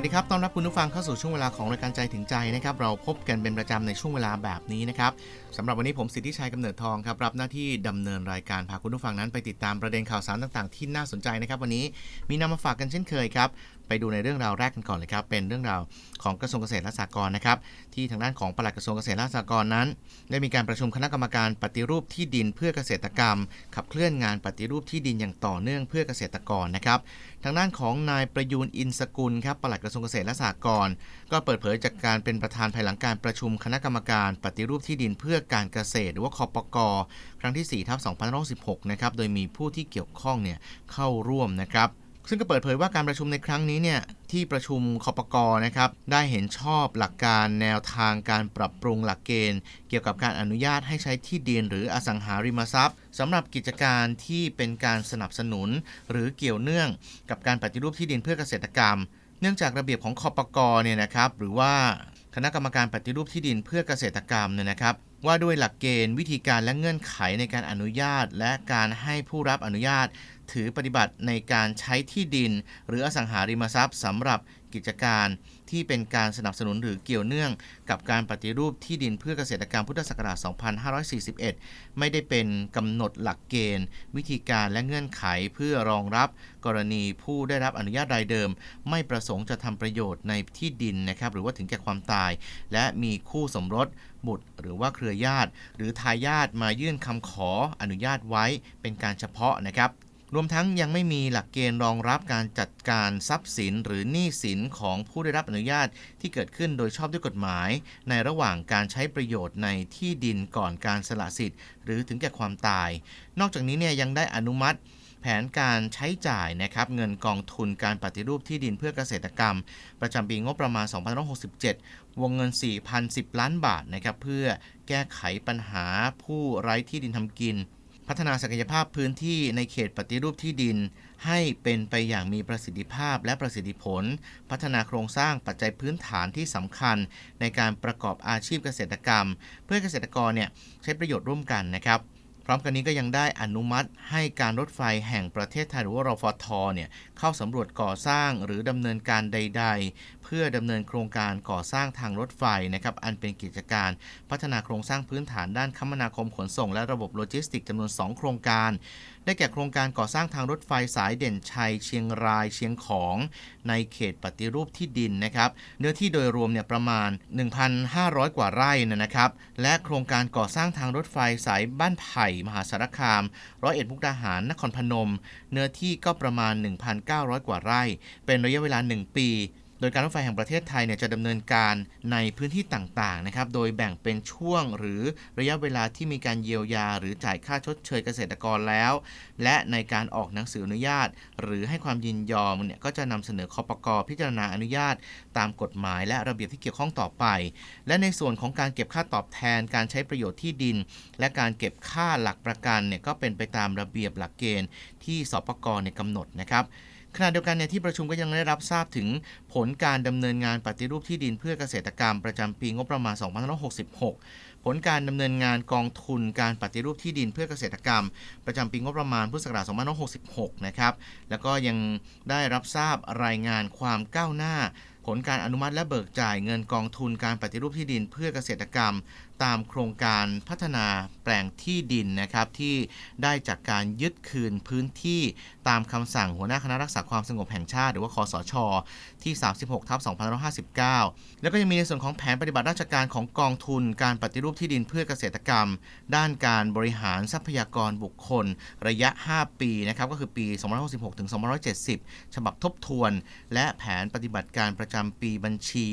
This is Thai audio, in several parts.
วัสดีครับ ต้อนรับคุณผู้ฟังเข้าสู่ช่วงเวลาของรายการใจถึงใจนะครับ เราพบกันเป็นประจำในช่วงเวลาแบบนี้นะครับสำหรับวันนี้ผมสิทธิชัยกำเนิดทองครับ รับหน้าที่ดำเนินรายการพาคุณผู้ฟังนั้นไปติดตามประเด็นข่าวสารต่างๆ ที่น่าสนใจนะครับ วันนี้มีนำมาฝากกันเช่นเคยครับ ไปดูในเรื่องราวแรกกันก่อนเลยครับ เป็นเรื่องราวของกระทรวงเกษตรและสหกรณ์นะครับ ที่ทางด้านของปลัดกระทรวงเกษตรและสหกรณ์นั้น ได้มีการประชุมคณะกรรมการปฏิรูปที่ดินเพื่อเกษตรกรรม ขับเคลื่อนงานปฏิรูปที่ดินอย่างต่อเนื่องเพื่อเกษตรกรนะครับ ทางด้านของนายประยูนอินสกุลครับปลัดกระทรวงเกษตรและสหกรณ์ก็เปิดเผยจากการเป็นประธานภายหลังการประชุมคณะกรรมการปฏิรูปที่ดินเพื่อการเกษตรหรือว่าคอปกครั้งที่4ทับ2516นะครับโดยมีผู้ที่เกี่ยวข้องเนี่ยเข้าร่วมนะครับ ซึ่งก็เปิดเผยว่าการประชุมในครั้งนี้เนี่ยที่ประชุมคอปกรนะครับได้เห็นชอบหลักการแนวทางการปรับปรุงหลักเกณฑ์ เกี่ยวกับการอนุญาตให้ใช้ที่ดินหรืออสังหาริมทรัพย์สำหรับกิจการที่เป็นการสนับสนุน หรือเกี่ยวเนื่องกับการปฏิรูปที่ดินเพื่อเกษตรกรรม เนื่องจากระเบียบของคอปกรเนี่ยนะครับหรือว่าคณะกรรมการปฏิรูปที่ดินเพื่อเกษตรกรรมเนี่ยนะครับว่าด้วยหลักเกณฑ์วิธีการและเงื่อนไขในการอนุญาต และการให้ผู้รับอนุญาต ถือปฏิบัติในการใช้ที่ดิน หรืออสังหาริมทรัพย์สำหรับกิจการ ที่เป็นการสนับสนุนหรือเกี่ยวเนื่องกับการปฏิรูปที่ดินเพื่อเกษตรกรรมพุทธศักราช 2541 ไม่ได้เป็นกำหนดหลักเกณฑ์ วิธีการและเงื่อนไขเพื่อรองรับกรณีผู้ได้รับอนุญาตรายเดิม ไม่ประสงค์จะทำประโยชน์ในที่ดินนะครับหรือว่าถึงแก่ความตาย และมีคู่สมรสบุตรหรือว่าเครือญาติ หรือทายาทมายื่นคำขออนุญาตไว้เป็นการเฉพาะนะครับ รวมทั้งยังไม่มีหลักเกณฑ์รองรับการจัดการทรัพย์สินหรือหนี้สินของผู้ได้รับอนุญาตที่เกิดขึ้นโดยชอบด้วยกฎหมาย ในระหว่างการใช้ประโยชน์ในที่ดินก่อนการสละสิทธิ์ หรือถึงแก่ความตาย นอกจากนี้เนี่ยยังได้อนุมัติแผนการใช้จ่ายนะครับเงินกองทุนการปฏิรูปที่ดินเพื่อเกษตรกรรม ประจำปีงบประมาณ 2567 วงเงิน 4,010 ล้านบาทนะครับเพื่อแก้ไขปัญหาผู้ไร้ที่ดินทำกิน พัฒนาศักยภาพพื้นที่ในเขตปฏิรูปที่ดิน ให้เป็นไปอย่างมีประสิทธิภาพและประสิทธิผล พัฒนาโครงสร้างปัจจัยพื้นฐานที่สำคัญ ในการประกอบอาชีพเกษตรกรรม เพื่อเกษตรกรเนี่ยใช้ประโยชน์ร่วมกันนะครับ ร้อมกันนี้ก็ยังได้อนุมัติให้การรถไฟแห่งประเทศไทยหรือว่ารฟทเนี่ยเข้าสำรวจก่อสร้างหรือดำเนินการใด ๆ เพื่อดำเนินโครงการก่อสร้างทางรถไฟนะครับอันเป็นกิจการพัฒนาโครงสร้างพื้นฐานด้านคมนาคมขนส่ง และระบบโลจิสติกจำนวน 2 โครงการ ได้แก่โครงการก่อสร้างทางรถไฟสายเด่นชัย เชียงรายเชียงของในเขตปฏิรูปที่ดินนะครับเนื้อที่โดยรวมเนี่ยประมาณ 1,500 กว่าไร่นะครับและโครงการก่อสร้างทางรถไฟสายบ้านไผ่มหาสารคามร้อยเอ็ดมุกดาหารนครพนม เนื้อที่ก็ประมาณ 1,900 กว่าไร่ เป็นระยะเวลา 1 ปี โดยการรถไฟแห่งประเทศไทยเนี่ยจะดำเนินการในพื้นที่ต่างๆนะครับ โดยแบ่งเป็นช่วงหรือระยะเวลาที่มีการเยียวยา หรือจ่ายค่าชดเชยเกษตรกรแล้ว และในการออกหนังสืออนุญาต หรือให้ความยินยอมเนี่ยก็จะนำเสนอคอปกรพิจารณาอนุญาต ตามกฎหมายและระเบียบที่เกี่ยวข้องต่อไป และในส่วนของการเก็บค่าตอบแทน การใช้ประโยชน์ที่ดิน และการเก็บค่าหลักประกันเนี่ยก็เป็นไปตามระเบียบหลักเกณฑ์ที่สปกเนี่ยกำหนดนะครับ ขณะเดียวกันเนี่ยที่ประชุมก็ยังได้รับทราบถึงผลการดำเนินงานปฏิรูปที่ดินเพื่อเกษตรกรรมประจำปีงบประมาณ 2566 ผลการดำเนินงานกองทุนการปฏิรูปที่ดินเพื่อเกษตรกรรม ประจำปีงบประมาณพุทธศักราช2566 นะครับ แล้วก็ยังได้รับทราบรายงานความก้าวหน้าผลการอนุมัติและเบิกจ่ายเงินกองทุนการปฏิรูปที่ดินเพื่อเกษตรกรรม ตามโครงการพัฒนาแปลงที่ดินนะครับที่ได้จากการยึดคืนพื้นที่ตามคำสั่งหัวหน้าคณะรักษาความสงบแห่งชาติ หรือว่าคอสช ที่ 36ทับ2559 แล้วก็ยังมีในส่วนของแผนปฏิบัติราชการของกองทุนการปฏิรูปที่ดินเพื่อเกษตรกรรม ด้านการบริหารทรัพยากรบุคคล ระยะ 5 ปีนะครับก็คือปี 2566ถึง2570 ฉบับทบทวน และแผนปฏิบัติการประจำปีบัญชี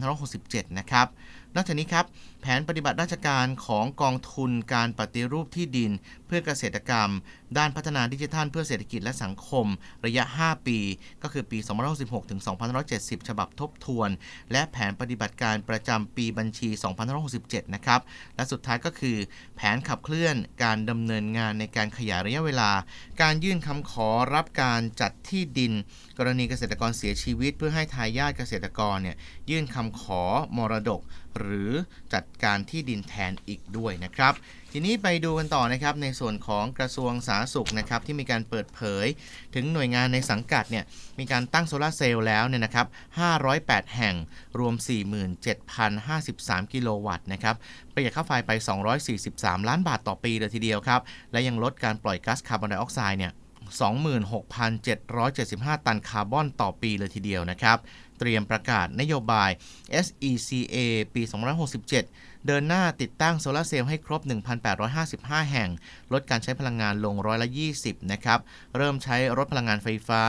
2567 นะครับ นอกจากนี้ครับแผนปฏิบัติราชการของกองทุนการปฏิรูปที่ดิน เพื่อเกษตรกรรม ด้านพัฒนาดิจิทัล เพื่อเศรษฐกิจและสังคม ระยะ 5 ปี ก็คือปี 2566 ถึง 2570 ฉบับทบทวน และแผนปฏิบัติการประจำปีบัญชี 2567 นะครับ และสุดท้ายก็คือ แผนขับเคลื่อนการดำเนินงานในการขยายระยะเวลา การยื่นคำขอรับการจัดที่ดิน กรณีเกษตรกรเสียชีวิต เพื่อให้ทายาทเกษตรกรเนี่ยยื่นคำขอมรดก หรือจัดการที่ดินแทนอีกด้วยนะครับ ทีนี้ไปดูกันต่อนะครับในส่วนของกระทรวงสาธารณสุขนะครับที่มีการเปิดเผย ถึงหน่วยงานในสังกัดเนี่ยมีการตั้งโซลาร์เซลล์แล้วเนี่ยนะครับ 508 แห่งรวม 47,053 กิโลวัตต์นะครับประหยัดค่าไฟไป 243 ล้านบาทต่อปีเลยทีเดียวครับ และยังลดการปล่อยก๊าซคาร์บอนไดออกไซด์เนี่ย26,775 ตันคาร์บอนต่อปีเลยทีเดียวนะครับ เตรียมประกาศนโยบาย SECA ปี 2567 เดินหน้าติดตั้งโซลาร์เซลล์ให้ครบ 1,855 แห่ง ลดการใช้พลังงานลงร้อยละ 20 นะครับ เริ่มใช้รถพลังงานไฟฟ้า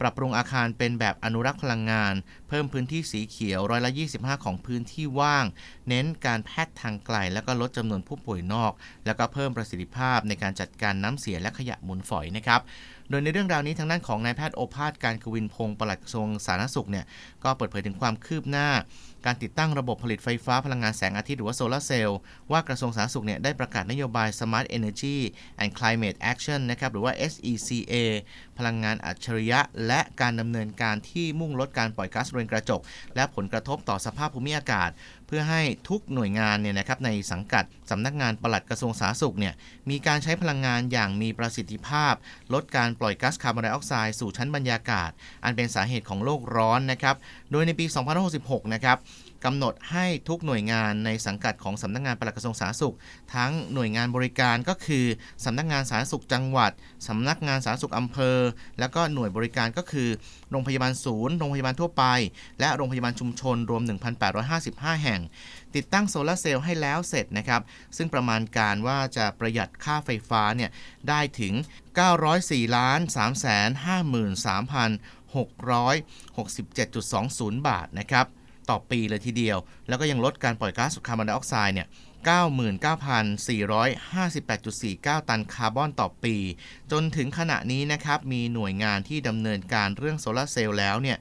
ปรับปรุงอาคารเป็นแบบอนุรักษ์พลังงาน เพิ่มพื้นที่สีเขียวร้อยละ 25 ของพื้นที่ว่าง เน้นการแพทย์ทางไกล แล้วก็ลดจำนวนผู้ป่วยนอก แล้วก็เพิ่มประสิทธิภาพในการจัดการน้ำเสียและขยะมูลฝอยนะครับโดยในเรื่องราวนี้ทางด้านของนายแพทย์โอภาสการกวินพงศ์ปลัดกระทรวงสาธารณสุขเนี่ยก็เปิดเผยถึงความคืบหน้า การติดตั้งระบบผลิตไฟฟ้าพลังงานแสงอาทิตย์หรือว่าโซลาร์เซลล์ว่ากระทรวงสาธารณสุขเนี่ยได้ประกาศนโยบาย Smart Energy and Climate Action นะครับหรือว่า SECA พลังงานอัจฉริยะ และการดำเนินการที่มุ่งลดการปล่อยก๊าซเรือนกระจก และผลกระทบต่อสภาพภูมิอากาศ เพื่อให้ทุกหน่วยงานเนี่ยนะครับในสังกัดสำนักงานปลัดกระทรวงสาธารณสุขเนี่ยมีการใช้พลังงานอย่างมีประสิทธิภาพ ลดการปล่อยก๊าซคาร์บอนไดออกไซด์สู่ชั้นบรรยากาศ อันเป็นสาเหตุของโลกร้อนนะครับโดยในปี 2566 นะครับ กำหนดให้ทุกหน่วยงานในสังกัดของสำนักงานปลัดกระทรวงสาธารณสุข ทั้งหน่วยงานบริการก็คือสำนักงานสาธารณสุขจังหวัดสำนักงานสาธารณสุขอำเภอ แล้วก็หน่วยบริการก็คือ โรงพยาบาลศูนย์ โรงพยาบาลทั่วไป และโรงพยาบาลชุมชนรวม 1,855 แห่ง ติดตั้งโซลาร์เซลล์ให้แล้วเสร็จนะครับ ซึ่งประมาณการว่าจะประหยัดค่าไฟฟ้าเนี่ยได้ถึง 904ล้าน353,667.20 บาทนะครับ ต่อปีเลยทีเดียว แล้วก็ยังลดการปล่อยก๊าซคาร์บอนไดออกไซด์เนี่ย99,458.49 ตันคาร์บอนต่อปี จนถึงขณะนี้นะครับ มีหน่วยงานที่ดำเนินการเรื่องโซลาร์เซลล์แล้วเนี่ย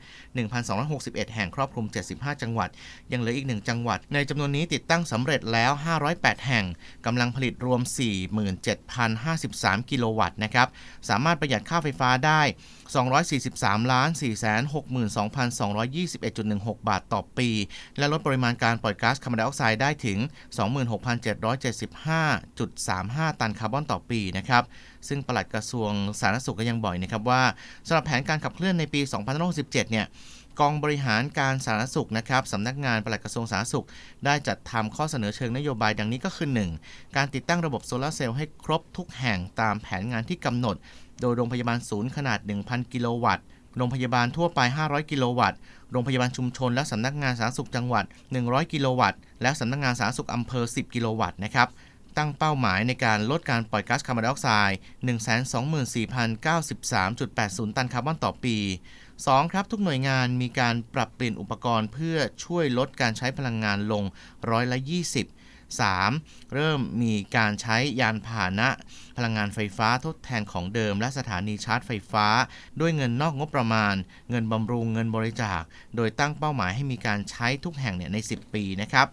1,261 แห่งครอบคลุม 75 จังหวัด ยังเหลืออีก 1 จังหวัด ในจำนวนนี้ติดตั้งสำเร็จแล้ว 508 แห่งกำลังผลิตรวม 47,053 กิโลวัตต์นะครับ สามารถประหยัดค่าไฟฟ้าได้243ล้าน462,221.16 บาทต่อปี และลดปริมาณการปล่อยก๊าซคาร์บอนไดออกไซด์ได้ถึง 26,775.35 ตันคาร์บอนต่อปีนะครับ ซึ่งปลัดกระทรวงสาธารณสุขก็ยังบอกนะครับว่าสำหรับแผนการขับเคลื่อนในปี2567 เนี่ยกองบริหารการสาธารณสุขนะครับสำนักงานปลัดกระทรวงสาธารณสุข ได้จัดทำข้อเสนอเชิงนโยบายดังนี้ก็คือ 1. การติดตั้งระบบโซลาร์เซลล์ให้ครบทุกแห่งตามแผนงานที่กำหนด โดยโรงพยาบาลศูนย์ขนาด 1,000 กิโลวัตต์ โรงพยาบาลทั่วไป 500 กิโลวัตต์ โรงพยาบาลชุมชนและสำนักงานสาธารณสุขจังหวัด 100 กิโลวัตต์ และสำนักงานสาธารณสุขอำเภอ 10 กิโลวัตต์นะครับ ตั้งเป้าหมายในการลดการปล่อยก๊าซคาร์บอนไดออกไซด์ 124,093.80 ตันคาร์บอนต่อปี 2. ครับ ทุกหน่วยงานมีการปรับเปลี่ยนอุปกรณ์เพื่อช่วยลดการใช้พลังงานลงร้อยละ 20 3. เริ่มมีการใช้ยานพาหนะ พลังงานไฟฟ้าทดแทนของเดิม และสถานีชาร์จไฟฟ้า ด้วยเงินนอกงบประมาณ เงินบำรุงเงินบริจาค โดยตั้งเป้าหมายให้มีการใช้ทุกแห่งเนี่ยใน 10 ปีนะครับ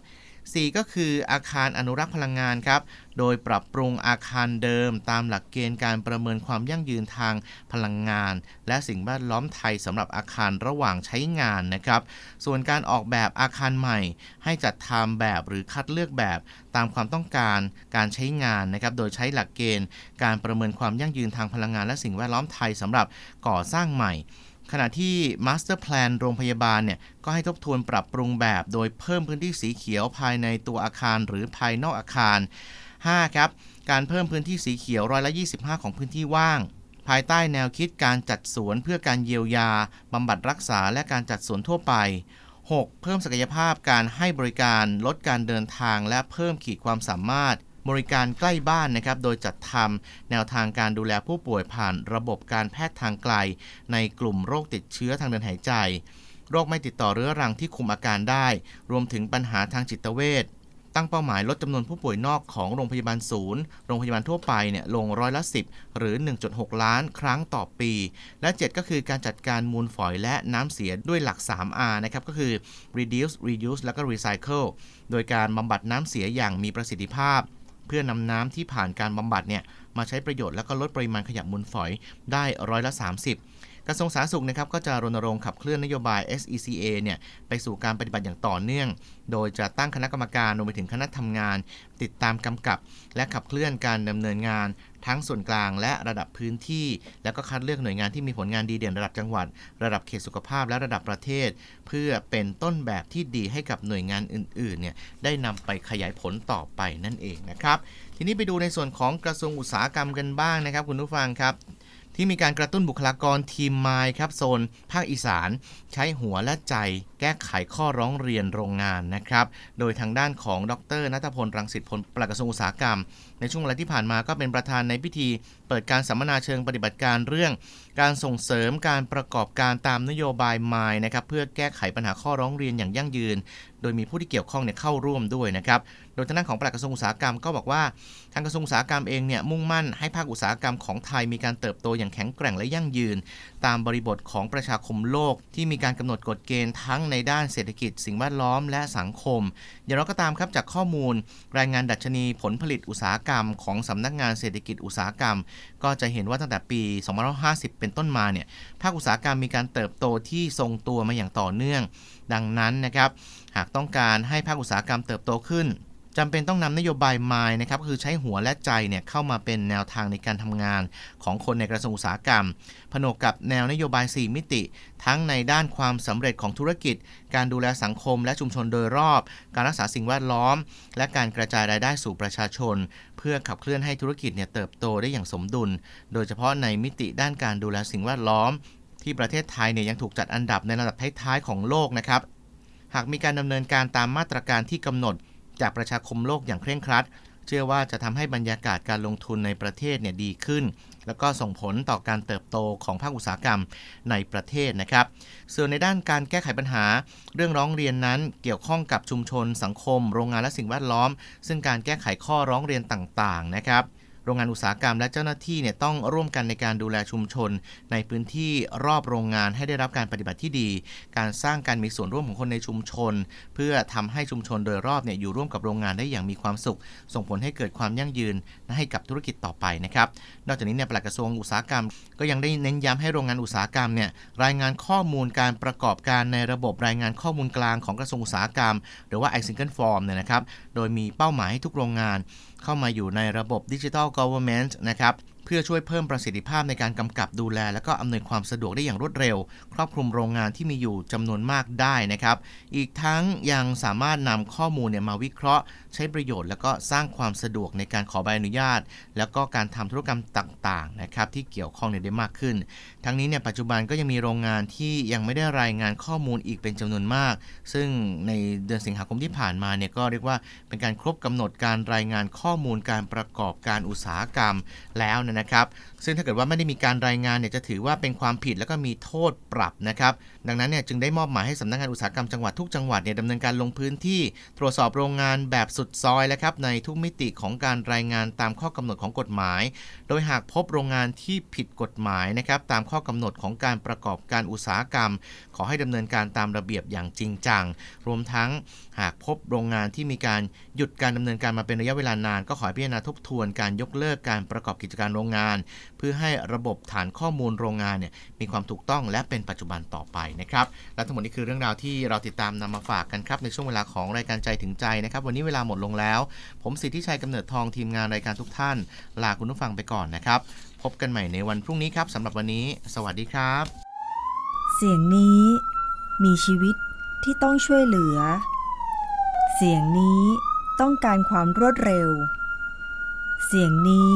4 ก็คืออาคารอนุรักษ์พลังงานครับ โดยปรับปรุงอาคารเดิมตามหลักเกณฑ์การประเมินความยั่งยืนทางพลังงาน และสิ่งแวดล้อมไทยสำหรับอาคารระหว่างใช้งานนะครับ ส่วนการออกแบบอาคารใหม่ ให้จัดทำแบบหรือคัดเลือกแบบตามความต้องการการใช้งานนะครับ โดยใช้หลักเกณฑ์การประเมินความยั่งยืนทางพลังงาน และสิ่งแวดล้อมไทยสำหรับก่อสร้างใหม่ ขณะที่ Master Plan โรงพยาบาลเนี่ยก็ให้ทบทวนปรับปรุงแบบ โดยเพิ่มพื้นที่สีเขียวภายในตัวอาคารหรือภายนอกอาคาร 5. ครับการเพิ่มพื้นที่สีเขียวร้อยละ 25 ของพื้นที่ว่าง ภายใต้แนวคิดการจัดสวนเพื่อการเยียวยาบำบัดรักษาและการจัดสวนทั่วไป 6. เพิ่มศักยภาพการให้บริการลดการเดินทางและเพิ่มขีดความสามารถ บริการใกล้บ้านนะครับ โดยจัดทำแนวทางการดูแลผู้ป่วยผ่านระบบการแพทย์ทางไกล ในกลุ่มโรคติดเชื้อทางเดินหายใจ โรคไม่ติดต่อเรื้อรังที่คุมอาการได้ รวมถึงปัญหาทางจิตเวชตั้งเป้าหมายลดจำนวนผู้ป่วยนอกของโรงพยาบาลศูนย์ โรงพยาบาลทั่วไปเนี่ยลงร้อยละ 10 หรือ 1.6 ล้านครั้งต่อปี และ 7 ก็คือการจัดการมูลฝอยและน้ำเสียด้วยหลัก 3R นะครับ ก็คือ reduce reuse แล้วก็ recycle โดยการบำบัดน้ำเสียอย่างมีประสิทธิภาพ เพื่อนำน้ำที่ผ่านการบำบัดเนี่ยมาใช้ประโยชน์แล้วก็ลดปริมาณขยะมูลฝอยได้ร้อยละ 30 กระทรวงสาธารณสุขนะครับก็จะรณรงค์ขับเคลื่อนนโยบาย SECA เนี่ยไปสู่การปฏิบัติอย่างต่อเนื่อง โดยจะตั้งคณะกรรมการรวมไปถึงคณะทำงาน ติดตามกำกับ และขับเคลื่อนการดำเนินงาน ทั้งส่วนกลางและระดับพื้นที่ แล้วก็คัดเลือกหน่วยงานที่มีผลงานดีเด่นระดับจังหวัด ระดับเขตสุขภาพและระดับประเทศ เพื่อเป็นต้นแบบที่ดีให้กับหน่วยงานอื่นๆเนี่ยได้นำไปขยายผลต่อไปนั่นเองนะครับทีนี้ไปดูในส่วนของกระทรวงอุตสาหกรรมกันบ้างนะครับ คุณผู้ฟังครับ ที่มีการกระตุ้นบุคลากรทีมไมล์ครับโซน ภาคอีสาน ใช้หัวและใจแก้ไขข้อร้องเรียนโรงงานนะครับ โดยทางด้านของดรนัทพล รังสิตพลปลัดกระทรวงอุตสาหกรรม ในช่วงเวลาที่ผ่านมาก็เป็นประธานในพิธี เปิดการสัมมนาเชิงปฏิบัติการเรื่อง การส่งเสริมการประกอบการตามนโยบายไมล์นะครับเพื่อแก้ไขปัญหาข้อร้องเรียนอย่างยั่งยืน โดยมีผู้ที่เกี่ยวข้องเนี่ยเข้าร่วมด้วยนะครับ โดยทางด้านของปลัดกระทรวงอุตสาหกรรมก็บอกว่าทางกระทรวงอุตสาหกรรมเองเนี่ยมุ่งมั่นให้ภาคอุตสาหกรรมของไทยมีการเติบโตอย่างแข็งแกร่งและยั่งยืน ตามบริบทของประชาคมโลก ที่มีการกำหนดกฎเกณฑ์ทั้งในด้านเศรษฐกิจ สิ่งแวดล้อมและสังคม อย่างไรก็ตามครับจากข้อมูล รายงานดัชนีผลผลิตอุตสาหกรรม ของสำนักงานเศรษฐกิจอุตสาหกรรม ก็จะเห็นว่าตั้งแต่ปี 2550 เป็นต้นมาเนี่ยภาคอุตสาหกรรมมีการเติบโตที่ทรงตัวมาอย่างต่อเนื่อง ดังนั้นนะครับหากต้องการให้ภาคอุตสาหกรรมเติบโตขึ้น จำเป็นต้องนำนโยบายมล์นะครับคือใช้หัวและใจเนี่ยเข้ามาเป็นแนวทางในการทำงานของคนในกระทรวงอุตสาหกรรม ผนวกกับแนวนโยบาย 4 มิติ ทั้งในด้านความสำเร็จของธุรกิจ การดูแลสังคมและชุมชนโดยรอบ การรักษาสิ่งแวดล้อม และการกระจายรายได้สู่ประชาชน เพื่อขับเคลื่อนให้ธุรกิจเนี่ยเติบโตได้อย่างสมดุล โดยเฉพาะในมิติด้านการดูแลสิ่งแวดล้อม ที่ประเทศไทยเนี่ยยังถูกจัดอันดับในระดับท้ายๆของโลกนะครับหากมีการดำเนินการตามมาตรการที่กำหนด จากประชาคมโลกอย่างเคร่งครัด เชื่อว่าจะทำให้บรรยากาศการลงทุนในประเทศเนี่ยดีขึ้น แล้วก็ส่งผลต่อการเติบโตของภาคอุตสาหกรรมในประเทศนะครับ ส่วนในด้านการแก้ไขปัญหา เรื่องร้องเรียนนั้นเกี่ยวข้องกับชุมชน สังคม โรงงานและสิ่งแวดล้อม ซึ่งการแก้ไขข้อร้องเรียนต่างๆนะครับ โรงงานอุตสาหกรรมและเจ้าหน้าที่เนี่ยต้องร่วมกันในการดูแลชุมชน ในพื้นที่รอบโรงงานให้ได้รับการปฏิบัติที่ดี การสร้างการมีส่วนร่วมของคนในชุมชน เพื่อทำให้ชุมชนโดยรอบเนี่ยอยู่ร่วมกับโรงงานได้อย่างมีความสุข ส่งผลให้เกิดความยั่งยืนให้กับธุรกิจต่อไปนะครับ นอกจากนี้เนี่ยปลัดกระทรวงอุตสาหกรรม ก็ยังได้เน้นย้ำให้โรงงานอุตสาหกรรมเนี่ยรายงานข้อมูลการประกอบการในระบบรายงานข้อมูลกลางของกระทรวงอุตสาหกรรม หรือว่า i single form เนี่ยนะครับ โดยมีเป้าหมายให้ทุกโรงงาน เข้ามาอยู่ในระบบดิจิทัล government นะครับ เพื่อช่วยเพิ่มประสิทธิภาพในการกำกับดูแล และก็อำนวยความสะดวกได้อย่างรวดเร็ว ครอบคลุมโรงงานที่มีอยู่จำนวนมากได้นะครับ อีกทั้งยังสามารถนำข้อมูลเนี่ยมาวิเคราะห์ ใช้ประโยชน์ แล้วก็สร้างความสะดวกในการขอใบอนุญาต แล้วก็การทำธุรกรรมต่างๆนะครับที่เกี่ยวข้องเนี่ยได้มากขึ้น ทั้งนี้เนี่ยปัจจุบันก็ยังมีโรงงานที่ยังไม่ได้รายงานข้อมูลอีกเป็นจำนวนมาก ซึ่งในเดือนสิงหาคมที่ผ่านมาเนี่ยก็เรียกว่าเป็นการครบกำหนดการรายงานข้อมูลการประกอบการอุตสาหกรรมแล้วนยนะครับ ซึ่งถ้าเกิดว่าไม่ได้มีการรายงานเนี่ยจะถือว่าเป็นความผิดแล้วก็มีโทษปรับนะครับ ดังนั้นเนี่ยจึงได้มอบหมายให้สำนักงานอุตสาหกรรมจังหวัดทุกจังหวัดเนี่ยดำเนินการลงพื้นที่ตรวจสอบโรงงานแบบสุดซอยแล้วครับในทุกมิติของการรายงานตามข้อกำหนดของกฎหมาย โดยหากพบโรงงานที่ผิดกฎหมายนะครับตามข้อกำหนดของการประกอบการอุตสาหกรรม ขอให้ดำเนินการตามระเบียบอย่างจริงจัง รวมทั้งหากพบโรงงานที่มีการหยุดการดำเนินการมาเป็นระยะเวลานาน ก็ขอให้พิจารณาทบทวนการยกเลิกการประกอบกิจการโรงงาน เพื่อให้ระบบฐานข้อมูลโรงงานเนี่ยมีความถูกต้องและเป็นปัจจุบันต่อไปนะครับและทั้งหมดนี้คือเรื่องราวที่เราติดตามนำมาฝากกันครับในช่วงเวลาของรายการใจถึงใจนะครับ วันนี้เวลาหมดลงแล้ว ผมสิทธิชัยกำเนิดทองทีมงานรายการทุกท่าน ลาคุณผู้ฟังไปก่อนนะครับ พบกันใหม่ในวันพรุ่งนี้ครับสำหรับวันนี้ สวัสดีครับ เสียงนี้มีชีวิตที่ต้องช่วยเหลือ เสียงนี้ต้องการความรวดเร็ว เสียงนี้